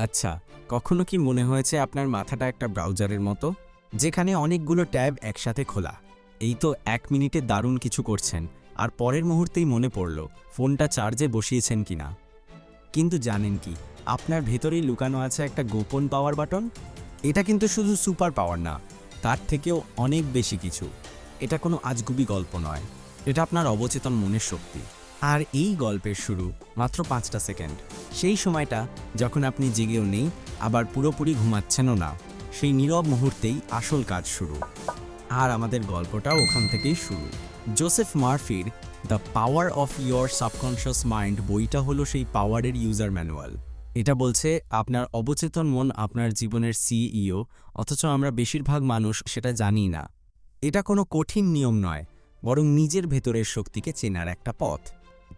আচ্ছা কখনো কি মনে হয়েছে আপনার মাথাটা একটা ব্রাউজারের মতো? যেখানে অনেকগুলো ট্যাব একসাথে খোলা। এই তো এক মিনিটে দারুণ কিছু করছেন। আর পরের মুহূর্তেই মনে পড়ল, ফোনটা চার্জে বসিয়েছেন কিনা। কিন্তু জানেন কি, আপনার ভেতরেই লুকানো আছে একটা গোপন পাওয়ার বাটন? এটা কিন্তু শুধু সুপার পাওয়ার না, তার থেকেও অনেক বেশি কিছু। এটা কোনো আজগুবি গল্প নয়। এটা আপনার অবচেতন মনের শক্তি। আর এই গল্পের শুরু মাত্র পাঁচটা সেকেন্ড। সেই সময়টা যখন আপনি জেগেও নেই, আবার পুরোপুরি ঘুমাচ্ছেনও না, সেই নীরব মুহূর্তেই আসল কাজ শুরু। আর আমাদের গল্পটাও ওখান থেকেই শুরু। Joseph মার্ফির the power of your subconscious mind বইটা হলো সেই পাওয়ারের ইউজার ম্যানুয়াল। এটা বলছে, আপনার অবচেতন মন আপনার জীবনের সিইও, অথচ আমরা বেশিরভাগ মানুষ সেটা জানি না। এটা কোনো কঠিন নিয়ম নয়, বরং নিজের ভেতরের শক্তিকে চেনার একটা পথ।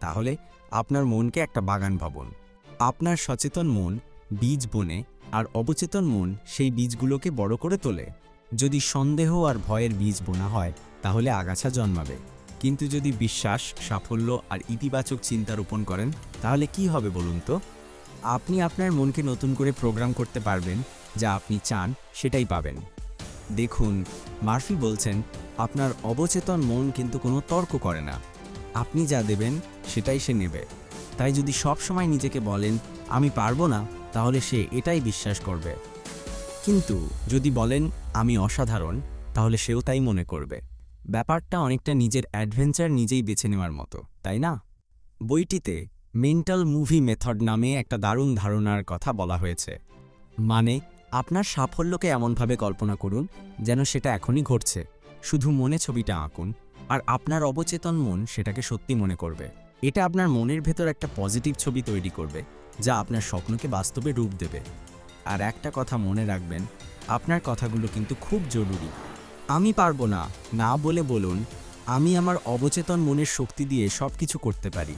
তাহলে আপনার মনকে একটা বাগান ভাবুন। আপনার সচেতন মন বীজ বনে আর অবচেতন মন সেই বীজগুলোকে বড় করে তোলে। যদি সন্দেহ আর ভয়ের বীজ বোনা হয়, তাহলে আগাছা জন্মাবে। কিন্তু যদি বিশ্বাস, সাফল্য আর ইতিবাচক চিন্তা রোপণ করেন, তাহলে কি হবে বলুন তো? আপনি আপনার মনকে নতুন করে প্রোগ্রাম করতে পারবেন, যা আপনি চান, সেটাই পাবেন। দেখুন, মার্ফি বলছেন, আপনার অবচেতন মন কিন্তু কোনো তর্ক করে না। আপনি যা দেবেন সেটাই সে নেবে। তাই যদি সব সময় নিজেকে বলেন, আমি পারব না, তাহলে সে এটাই বিশ্বাস করবে। কিন্তু যদি বলেন, আমি অসাধারণ, তাহলে সেও তাই মনে করবে। ব্যাপারটা অনেকটা নিজের অ্যাডভেঞ্চার নিজেই বেছে নেওয়ার মতো, তাই না? বইটিতে মেন্টাল মুভি মেথড নামে একটা দারুণ ধারণার কথা বলা হয়েছে। মানে আপনার সাফল্যকে এমনভাবে কল্পনা করুন যেন সেটা এখনই ঘটছে। শুধু মনে ছবিটা আঁকুন আর আপনার অবচেতন মন সেটাকে সত্যি মনে করবে। এটা আপনার মনের ভেতর একটা পজিটিভ ছবি তৈরি করবে, যা আপনার স্বপ্নকে বাস্তবে রূপ দেবে। আর একটা কথা মনে রাখবেন, আপনার কথাগুলো কিন্তু খুব জরুরি। আমি পারব না না বলে বলুন, আমি আমার অবচেতন মনের শক্তি দিয়ে সব কিছু করতে পারি।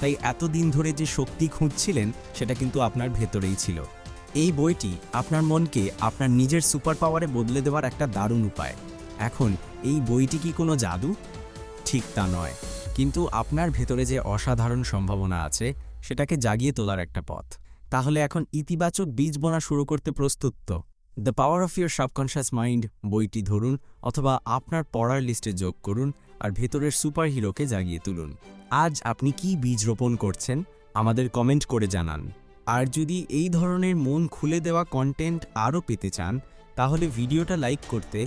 তাই এতদিন ধরে যে শক্তি খুঁজছিলেন, সেটা কিন্তু আপনার ভেতরেই ছিল। এই বইটি আপনার মনকে আপনার নিজের সুপার পাওয়ারে বদলে দেওয়ার একটা দারুণ উপায়। এখন এই বইটি কি কোনো জাদু? ঠিক তা নয়। কিন্তু আপনার ভেতরে যে অসাধারণ সম্ভাবনা আছে, সেটাকে জাগিয়ে তোলার একটা পথ। তাহলে এখন ইতিবাচক বীজ বোনা শুরু করতে প্রস্তুত তো? The power of your subconscious mind বইটি ধরুন, অথবা আপনার পড়ার লিস্টে যোগ করুন আর ভেতরের সুপার হিরোকে জাগিয়ে তুলুন। আজ আপনি কি বীজ রোপণ করছেন? আমাদের কমেন্ট করে জানান। আর যদি এই ধরনের মন খুলে দেওয়া কন্টেন্ট আরও পেতে চান, তাহলে ভিডিওটা লাইক করতে